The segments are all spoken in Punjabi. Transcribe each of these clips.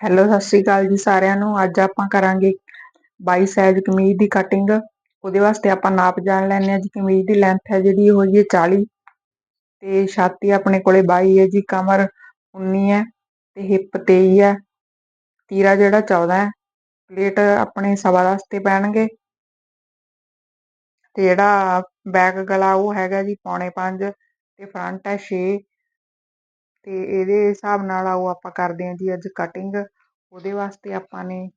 ਹੈਲੋ ਸਤਿ ਸ਼੍ਰੀ ਅਕਾਲ ਜੀ ਸਾਰਿਆਂ ਨੂੰ। ਅੱਜ ਆਪਾਂ ਕਰਾਂਗੇ 22 ਸਾਈਜ਼ ਕਮੀਜ਼ ਦੀ ਕਟਿੰਗ ਉਹਦੇ ਵਾਸਤੇ ਆਪਾਂ ਨਾਪ ਜਾਣ ਲੈਣੇ ਆ ਜੀ। ਕਮੀਜ਼ ਦੀ ਲੈਂਥ ਹੈ ਜਿਹੜੀ, ਉਹ ਜੀ 40 ਤੇ ਛਾਤੀ ਆਪਣੇ ਕੋਲੇ 22 ਹੈ ਜੀ, ਕਮਰ 19 ਹੈ ਤੇ ਹਿੱਪ 23 ਹੈ। ਤੀਰਾ ਜਿਹੜਾ 14 ਹੈ ਪਲੇਟ ਆਪਣੇ ਸਵਾ ਵਾਸਤੇ ਪੈਣਗੇ। ਤੇ ਜਿਹੜਾ ਬੈਕ ਗਲਾ ਉਹ ਹੈਗਾ ਜੀ, ਪੌਣੇ 5 ਤੇ ਫਰੰਟ ਹੈ 6 ਤੇ ਇਹਦੇ ਹਿਸਾਬ ਨਾਲ ਆਓ ਆਪਾਂ ਕਰਦੇ ਹਾਂ ਜੀ ਅੱਜ ਕਟਿੰਗ ਉਹਦੇ ਵਾਸਤੇ ਆਪਾਂ ਨੇ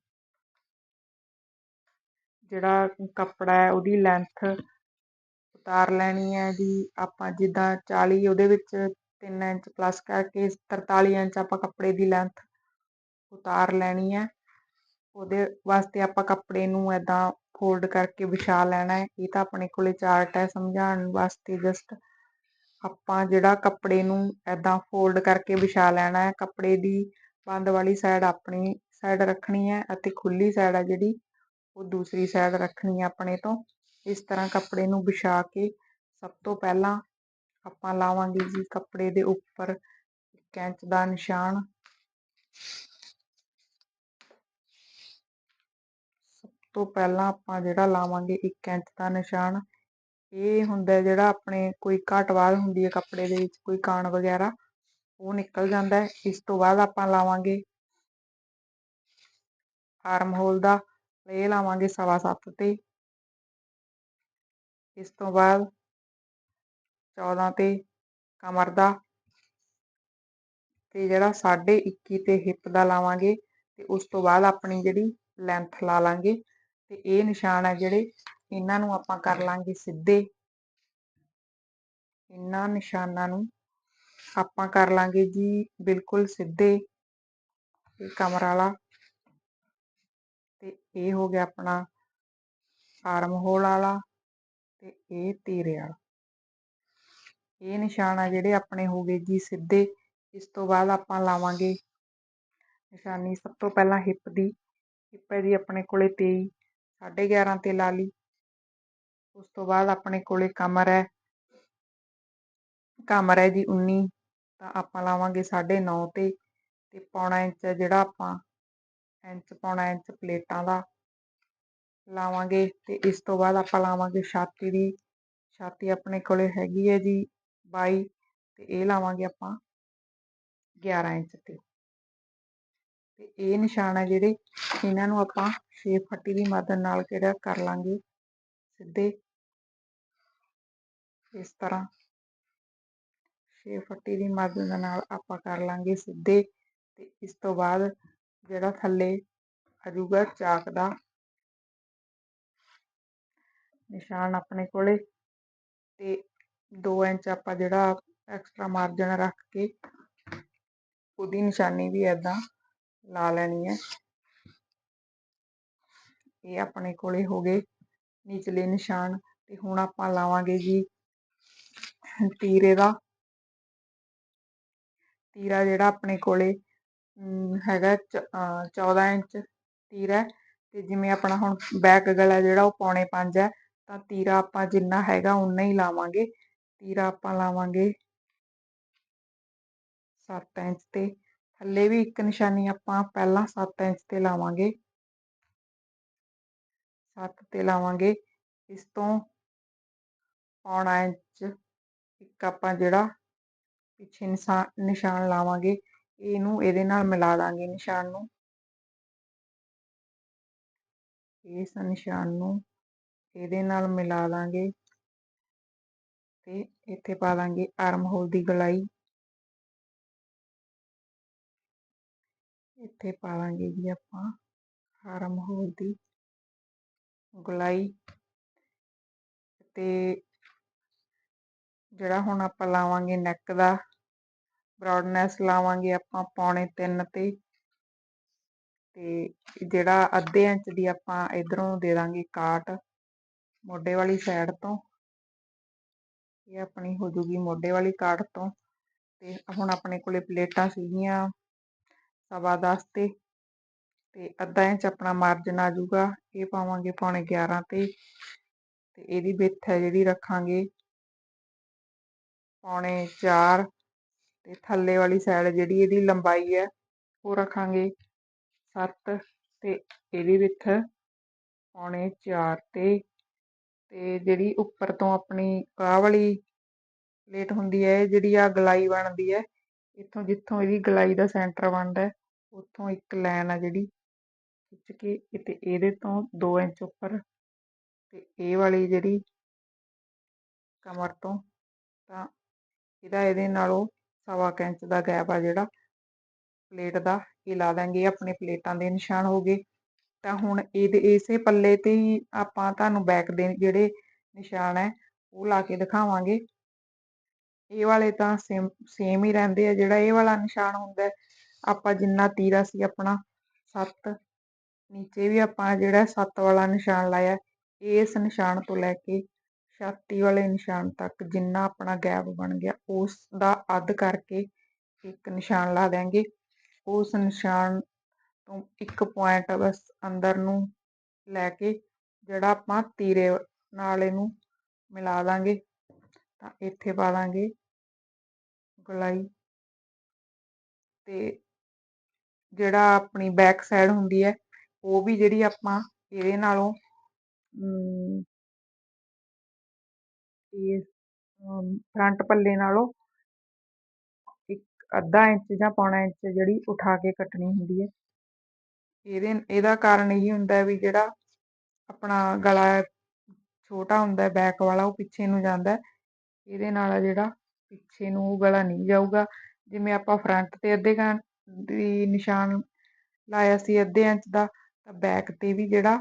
ਜਿਹੜਾ ਕੱਪੜਾ ਹੈ ਉਹਦੀ ਲੈਂਥ ਉਤਾਰ ਲੈਣੀ ਹੈ ਜੀ, ਆਪਾਂ ਜਿੱਦਾਂ 40 ਉਹਦੇ ਵਿੱਚ 3 ਇੰਚ ਪਲੱਸ ਕਰਕੇ 43 ਇੰਚ ਆਪਾਂ ਕੱਪੜੇ ਦੀ ਲੈਂਥ ਉਤਾਰ ਲੈਣੀ ਹੈ। ਉਹਦੇ ਵਾਸਤੇ ਆਪਾਂ ਕੱਪੜੇ ਨੂੰ ਐਦਾਂ ਫੋਲਡ ਕਰਕੇ ਵਿਛਾ ਲੈਣਾ ਹੈ, ਇਹ ਤਾਂ ਆਪਣੇ ਕੋਲੇ ਚਾਰਟ ਹੈ ਸਮਝਾਉਣ ਵਾਸਤੇ ਜਸਟ ਆਪਾਂ ਜਿਹੜਾ ਕੱਪੜੇ ਨੂੰ ਐਦਾਂ ਫੋਲਡ ਕਰਕੇ ਵਿਛਾ ਲੈਣਾ ਹੈ, ਕੱਪੜੇ ਦੀ ਬੰਦ ਵਾਲੀ ਸਾਈਡ ਆਪਣੀ ਸਾਈਡ ਰੱਖਣੀ ਹੈ ਅਤੇ ਖੁੱਲੀ ਸਾਈਡ ਹੈ ਜਿਹੜੀ, ਉਹ ਦੂਸਰੀ ਸਾਈਡ ਰੱਖਣੀ ਹੈ ਆਪਣੇ ਤੋਂ। ਇਸ ਤਰ੍ਹਾਂ ਕੱਪੜੇ ਨੂੰ ਵਿਛਾ ਕੇ ਸਭ ਤੋਂ ਪਹਿਲਾਂ ਆਪਾਂ ਲਾਵਾਂਗੇ ਜੀ ਕੱਪੜੇ ਦੇ ਉੱਪਰ ਕੈਂਚ ਦਾ ਨਿਸ਼ਾਨ। ਸਭ ਤੋਂ ਪਹਿਲਾਂ ਆਪਾਂ ਜਿਹੜਾ ਲਾਵਾਂਗੇ ਇੱਕ ਇੰਚ ਦਾ ਨਿਸ਼ਾਨ ਇਹ ਹੁੰਦਾ ਜਿਹੜਾ ਆਪਣੇ ਕੋਈ ਘਟਵਾਲ ਹੁੰਦੀ ਹੈ ਕੱਪੜੇ ਦੇ ਵਿੱਚ, ਕੋਈ ਕਾਣ ਵਗੈਰਾ, ਉਹ ਨਿਕਲ ਜਾਂਦਾ ਹੈ। ਇਸ ਤੋਂ ਬਾਅਦ ਆਪਾਂ ਲਾਵਾਂਗੇ ਆਰਮ ਹੋਲ ਦਾ, ਇਹ ਲਾਵਾਂਗੇ ਸਵਾ ਸੱਤ ਤੇ। ਇਸ ਤੋਂ ਬਾਅਦ 14 ਤੇ ਕਮਰ ਦਾ ਤੇ ਜਿਹੜਾ 21 ਤੇ ਹਿੱਪ ਦਾ ਲਾਵਾਂਗੇ ਤੇ ਉਸ ਤੋਂ ਬਾਅਦ ਆਪਣੀ ਜਿਹੜੀ ਲੈਂਥ ਲਾ ਲਾਂਗੇ ਤੇ ਇਹ ਨਿਸ਼ਾਨ ਹੈ ਜਿਹੜੇ ਇਹਨਾਂ ਨੂੰ ਆਪਾਂ ਕਰ ਲਾਂਗੇ ਸਿੱਧੇ। ਇਹਨਾਂ ਨਿਸ਼ਾਨਾਂ ਨੂੰ ਆਪਾਂ ਕਰ ਲਾਂਗੇ ਜੀ ਬਿਲਕੁਲ ਸਿੱਧੇ। ਇਹ ਕਮਰ ਵਾਲਾ। ਤੇ ਇਹ ਹੋ ਗਿਆ ਆਪਣਾ ਆਰਮ ਹੋਲ ਵਾਲਾ ਤੇ ਇਹ ਤੀਰੇ ਵਾਲਾ। ਇਹ ਨਿਸ਼ਾਨ ਆ ਜਿਹੜੇ ਆਪਣੇ ਹੋ ਗਏ ਜੀ ਸਿੱਧੇ। ਇਸ ਤੋਂ ਬਾਅਦ ਆਪਾਂ ਲਾਵਾਂਗੇ ਨਿਸ਼ਾਨੀ ਸਭ ਤੋਂ ਪਹਿਲਾਂ ਹਿੱਪ ਦੀ। ਹਿੱਪ ਹੈ ਜੀ ਆਪਣੇ ਕੋਲੇ 23 11.5 ਤੇ ਲਾ ਲਈ। ਉਸ ਤੋਂ ਬਾਅਦ ਆਪਣੇ ਕੋਲੇ ਕਮਰ ਹੈ ਕਮਰ ਹੈ ਜੀ 19 ਤਾਂ ਆਪਾਂ ਲਾਵਾਂਗੇ 9.5 ਤੇ ਤੇ ਪੌਣਾ ਇੰਚ ਜਿਹੜਾ ਆਪਾਂ ਇੰਚ ਪੌਣਾ ਇੰਚ ਪਲੇਟਾਂ ਦਾ ਲਾਵਾਂਗੇ, ਤੇ ਇਸ ਤੋਂ ਬਾਅਦ ਆਪਾਂ ਲਾਵਾਂਗੇ ਛਾਤੀ ਦੀ, ਛਾਤੀ ਆਪਣੇ ਕੋਲੇ ਹੈਗੀ ਹੈ ਜੀ 22 ਤੇ ਇਹ ਲਾਵਾਂਗੇ ਆਪਾਂ 11 ਇੰਚ ਤੇ। ਤੇ ਇਹ ਨਿਸ਼ਾਨ ਹੈ ਜਿਹੜੇ, ਇਹਨਾਂ ਨੂੰ ਆਪਾਂ ਸ਼ੇਪ ਫੱਟੀ ਦੀ ਮਦਦ ਨਾਲ ਕਿਹੜਾ ਕਰ ਲਾਂਗੇ, ਸਿੱਧੇ ਇਸ ਤਰ੍ਹਾਂ ਛੇ ਫੱਟੀ ਦੀ ਮਦਦ ਨਾਲ ਆਪਾਂ ਕਰ ਲਾਂਗੇ ਸਿੱਧੇ ਤੇ ਇਸ ਤੋਂ ਬਾਅਦ ਜਿਹੜਾ ਥੱਲੇ ਆਜੂਗਾ ਚਾਕ ਦਾ ਨਿਸ਼ਾਨ ਆਪਣੇ ਕੋਲੇ ਤੇ 2 ਇੰਚ ਆਪਾਂ ਜਿਹੜਾ ਐਕਸਟਰਾ ਮਾਰਜਨ ਰੱਖ ਕੇ ਉਹਦੀ ਨਿਸ਼ਾਨੀ ਵੀ ਐਦਾਂ ਲਾ ਲੈਣੀ ਹੈ। ਇਹ ਆਪਣੇ ਕੋਲੇ ਹੋ ਗਏ ਨਿਚਲੇ ਨਿਸ਼ਾਨ ਤੇ ਹੁਣ ਆਪਾਂ ਲਾਵਾਂਗੇ ਜੀ ਤੀਰੇ ਦਾ। ਤੀਰਾ ਜਿਹੜਾ ਆਪਣੇ ਕੋਲੇ ਹੈਗਾ 14 ਇੰਚ ਤੀਰਾ ਤੇ ਜਿਵੇਂ ਆਪਣਾ ਹੁਣ ਬੈਕ ਗਲਾ ਜਿਹੜਾ ਉਹ ਪੌਣੇ 5 ਹੈ, ਤਾਂ ਤੀਰਾ ਆਪਾਂ ਜਿੰਨਾ ਹੈਗਾ ਉਨਾ ਹੀ ਲਾਵਾਂਗੇ। ਤੀਰਾ ਆਪਾਂ ਲਾਵਾਂਗੇ 7 ਇੰਚ ਤੇ। ਥੱਲੇ ਵੀ ਇੱਕ ਨਿਸ਼ਾਨੀ ਆਪਾਂ ਪਹਿਲਾਂ 7 ਇੰਚ ਤੇ ਲਾਵਾਂਗੇ। 7 ਤੇ ਲਾਵਾਂਗੇ। ਇਸ ਤੋਂ ਪੌਣਾ ਇੰਚ ਇੱਕ ਆਪਾਂ ਜਿਹੜਾ ਪਿੱਛੇ ਨਿਸ਼ਾਨ ਨਿਸ਼ਾਨ ਲਾਵਾਂਗੇ, ਇਹਨੂੰ ਇਹਦੇ ਨਾਲ ਮਿਲਾ ਦਾਂਗੇ ਨਿਸ਼ਾਨ ਨੂੰ। ਇਸ ਨਿਸ਼ਾਨ ਨੂੰ ਇਹਦੇ ਨਾਲ ਮਿਲਾ ਦਾਂਗੇ ਤੇ ਇੱਥੇ ਪਾ ਦਾਂਗੇ ਆਰਮ ਹੋਲ ਦੀ ਗਲਾਈ। ਇੱਥੇ ਪਾ ਦਾਂਗੇ ਜੀ ਆਪਾਂ ਆਰਮ ਹੋਲ ਦੀ ਗਲਾਈ ਤੇ ਜਿਹੜਾ ਹੁਣ ਆਪਾਂ ਲਾਵਾਂਗੇ ਨੈਕ ਦਾ ਬ੍ਰੌਡਨੈਸ ਲਾਵਾਂਗੇ ਆਪਾਂ ਪੌਣੇ 3 ਤੇ। ਤੇ ਜਿਹੜਾ ਅੱਧੇ ਇੰਚ ਦੀ ਆਪਾਂ ਇਧਰੋਂ ਦੇ ਦਾਂਗੇ ਕਾਟ ਮੋਢੇ ਵਾਲੀ ਸਾਈਡ ਤੋਂ। ਇਹ ਆਪਣੀ ਹੋ ਜੂਗੀ ਮੋਢੇ ਵਾਲੀ ਕਾਟ ਤੋਂ। ਤੇ ਹੁਣ ਆਪਣੇ ਕੋਲੇ ਪਲੇਟਾਂ ਸੀਗੀਆਂ ਸਵਾ 10 ਤੇ। ਤੇ ਅੱਧਾ ਇੰਚ ਆਪਣਾ ਮਾਰਜਨ ਆ ਜਾਊਗਾ ਇਹ ਪਾਵਾਂਗੇ ਪੌਣੇ 11 ਤੇ। ਤੇ ਇਹਦੀ ਵਿੱਥ ਹੈ ਜਿਹੜੀ ਰੱਖਾਂਗੇ ਪੌਣੇ 4 ਤੇ ਥੱਲੇ ਵਾਲੀ ਸਾਈਡ ਜਿਹੜੀ ਇਹਦੀ ਲੰਬਾਈ ਹੈ, ਉਹ ਰੱਖਾਂਗੇ 7 ਤੇ ਇਹਦੀ ਵਿੱਥ ਪੌਣੇ 4 ਤੇ ਤੇ ਜਿਹੜੀ ਉੱਪਰ ਤੋਂ ਆਪਣੀ ਕਾਹ ਵਾਲੀ ਪਲੇਟ ਹੁੰਦੀ ਹੈ ਜਿਹੜੀ ਆ ਗਲਾਈ ਬਣਦੀ ਹੈ, ਇੱਥੋਂ ਜਿੱਥੋਂ ਇਹਦੀ ਗਲਾਈ ਦਾ ਸੈਂਟਰ ਬਣਦਾ ਉੱਥੋਂ ਇੱਕ ਲਾਈਨ ਆ ਜਿਹੜੀ ਖਿੱਚ ਕੇ ਕਿਤੇ ਇਹਦੇ ਤੋਂ 2 ਇੰਚ ਉੱਪਰ ਤੇ ਇਹ ਵਾਲੀ ਜਿਹੜੀ ਕਮਰ ਤੋਂ ਤਾਂ ਇਹਦਾ ਇਹਦੇ ਨਾਲੋਂ ਸਵਾ ਕੁ ਇੰਚ ਦਾ ਗੈਪ ਆ ਜਿਹੜਾ। ਪਲੇਟ ਦਾ ਇਹ ਲਾ ਦਾਂਗੇ, ਆਪਣੇ ਪਲੇਟਾਂ ਦੇ ਨਿਸ਼ਾਨ ਹੋ ਗਏ। ਤਾਂ ਹੁਣ ਇਹਦੇ, ਇਸੇ ਪੱਲੇ ਤੇ ਹੀ ਆਪਾਂ ਤੁਹਾਨੂੰ ਬੈਕ ਦੇ ਜਿਹੜੇ ਨਿਸ਼ਾਨ ਹੈ, ਉਹ ਲਾ ਕੇ ਦਿਖਾਵਾਂਗੇ। ਇਹ ਵਾਲੇ ਤਾਂ ਸੇਮ ਸੇਮ ਹੀ ਰਹਿੰਦੇ ਆ ਜਿਹੜਾ ਇਹ ਵਾਲਾ ਨਿਸ਼ਾਨ ਹੁੰਦਾ। ਆਪਾਂ ਜਿੰਨਾ ਤੀਰਾ ਸੀ ਆਪਣਾ 7 ਨੀਚੇ ਵੀ ਆਪਾਂ ਜਿਹੜਾ 7 ਵਾਲਾ ਨਿਸ਼ਾਨ ਲਾਇਆ, ਇਸ ਨਿਸ਼ਾਨ ਤੋਂ ਲੈ ਕੇ ਛਾਤੀ ਵਾਲੇ ਨਿਸ਼ਾਨ ਤੱਕ ਜਿੰਨਾ ਆਪਣਾ ਗੈਪ ਬਣ ਗਿਆ, ਉਸ ਦਾ ਅੱਧ ਕਰਕੇ ਇੱਕ ਨਿਸ਼ਾਨ ਲਾ ਦਿਆਂਗੇ। ਉਸ ਨਿਸ਼ਾਨ ਤੋਂ ਇੱਕ ਪੁਆਇੰਟ ਬਸ ਅੰਦਰ ਨੂੰ ਲੈ ਕੇ ਜਿਹੜਾ ਆਪਾਂ ਤੀਰੇ ਨਾਲ ਇਹਨੂੰ ਮਿਲਾ ਦਾਂਗੇ, ਤਾਂ ਇੱਥੇ ਪਾ ਦਾਂਗੇ ਗਲਾਈ। ਤੇ ਜਿਹੜਾ ਆਪਣੀ ਬੈਕ ਸਾਈਡ ਹੁੰਦੀ ਹੈ, ਉਹ ਵੀ ਜਿਹੜੀ ਆਪਾਂ ਇਹਦੇ ਨਾਲੋਂ ਇਹ ਫਰੰਟ ਪੱਲੇ ਨਾਲੋਂ ਇੱਕ ਅੱਧਾ ਇੰਚ ਜਾਂ ਪੌਣਾ ਇੰਚ ਜਿਹੜੀ ਉਠਾ ਕੇ ਕੱਟਣੀ ਹੁੰਦੀ ਹੈ। ਇਹਦੇ, ਇਹਦਾ ਕਾਰਨ ਇਹੀ ਹੁੰਦਾ ਵੀ ਜਿਹੜਾ ਆਪਣਾ ਗਲਾ ਛੋਟਾ ਹੁੰਦਾ ਬੈਕ ਵਾਲਾ, ਉਹ ਪਿੱਛੇ ਨੂੰ ਜਾਂਦਾ ਇਹਦੇ ਨਾਲ ਜਿਹੜਾ ਪਿੱਛੇ ਨੂੰ ਉਹ ਗਲਾ ਨਹੀਂ ਜਾਊਗਾ। ਜਿਵੇਂ ਆਪਾਂ ਫਰੰਟ ਤੇ ਅੱਧੇ ਘੰ ਦੀ ਨਿਸ਼ਾਨ ਲਾਇਆ ਸੀ ਅੱਧੇ ਇੰਚ ਦਾ, ਤਾਂ ਬੈਕ ਤੇ ਵੀ ਜਿਹੜਾ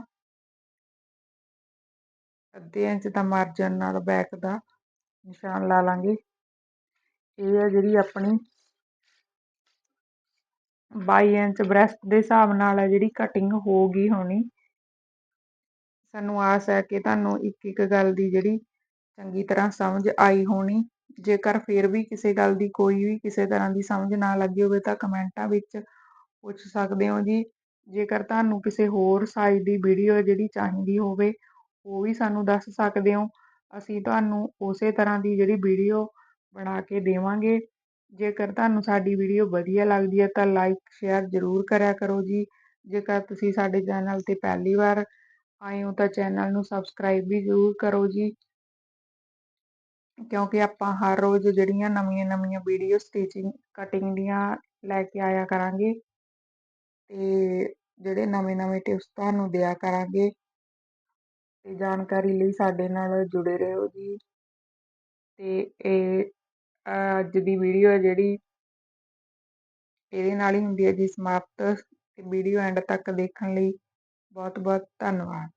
ਅੱਧੇ ਇੰਚ ਦਾ ਮਾਰਜਨ ਨਾਲ ਬੈਕ ਦਾ ਨਿਸ਼ਾਨ ਲਾ ਲਾਂਗੇ। ਇਹ ਹੈ ਜਿਹੜੀ ਆਪਣੀ 22 ਇੰਚ ਬ੍ਰੈਸਟ ਦੇ ਹਿਸਾਬ ਨਾਲ ਹੈ, ਜਿਹੜੀ ਕਟਿੰਗ ਹੋ ਹੋਣੀ। ਸਾਨੂੰ ਆਸ ਹੈ ਕਿ ਤੁਹਾਨੂੰ ਇੱਕ ਇੱਕ ਗੱਲ ਦੀ ਜਿਹੜੀ ਚੰਗੀ ਤਰ੍ਹਾਂ ਸਮਝ ਆਈ ਹੋਣੀ। ਜੇਕਰ ਫਿਰ ਵੀ ਕਿਸੇ ਗੱਲ ਦੀ ਕੋਈ ਵੀ ਕਿਸੇ ਤਰ੍ਹਾਂ ਦੀ ਸਮਝ ਨਾ ਲੱਗੀ ਹੋਵੇ ਤਾਂ ਕਮੈਂਟਾਂ ਵਿੱਚ ਪੁੱਛ ਸਕਦੇ ਹੋ ਜੀ। ਜੇਕਰ ਤੁਹਾਨੂੰ ਕਿਸੇ ਹੋਰ ਸਾਈਜ਼ ਦੀ ਵੀਡੀਓ ਜਿਹੜੀ ਚਾਹੀਦੀ ਹੋਵੇ ਉਹ ਵੀ ਸਾਨੂੰ ਦੱਸ ਸਕਦੇ ਹੋ। ਅਸੀਂ ਤੁਹਾਨੂੰ ਉਸੇ ਤਰ੍ਹਾਂ ਦੀ ਜਿਹੜੀ ਵੀਡੀਓ ਬਣਾ ਕੇ ਦੇਵਾਂਗੇ। ਜੇਕਰ ਤੁਹਾਨੂੰ ਸਾਡੀ ਵੀਡੀਓ ਵਧੀਆ ਲੱਗਦੀ ਹੈ ਤਾਂ ਲਾਈਕ ਸ਼ੇਅਰ ਜ਼ਰੂਰ ਕਰਿਆ ਕਰੋ ਜੀ। ਜੇਕਰ ਤੁਸੀਂ ਸਾਡੇ ਚੈਨਲ 'ਤੇ ਪਹਿਲੀ ਵਾਰ ਆਏ ਹੋ ਤਾਂ ਚੈਨਲ ਨੂੰ ਸਬਸਕ੍ਰਾਈਬ ਵੀ ਜ਼ਰੂਰ ਕਰੋ ਜੀ। ਕਿਉਂਕਿ ਆਪਾਂ ਹਰ ਰੋਜ਼ ਜਿਹੜੀਆਂ ਨਵੀਆਂ ਨਵੀਆਂ ਵੀਡੀਓ ਸਟਿਚਿੰਗ ਕਟਿੰਗ ਦੀਆਂ ਲੈ ਕੇ ਆਇਆ ਕਰਾਂਗੇ। ਤੇ ਜਿਹੜੇ ਨਵੇਂ ਨਵੇਂ ਟਿਪਸ ਤੁਹਾਨੂੰ ਦਿਆ ਕਰਾਂਗੇ। ਤੇ ਜਾਣਕਾਰੀ ਲਈ ਸਾਡੇ ਨਾਲ ਜੁੜੇ ਰਹੋ ਜੀ। ਤੇ ਇਹ ਅੱਜ ਦੀ ਵੀਡੀਓ ਹੈ ਜਿਹੜੀ ਇਹਦੇ ਨਾਲ ਹੀ ਹੁੰਦੀ ਹੈ ਜੀ, ਸਮਾਪਤ। ਵੀਡੀਓ ਐਂਡ ਤੱਕ ਦੇਖਣ ਲਈ ਬਹੁਤ ਬਹੁਤ ਧੰਨਵਾਦ।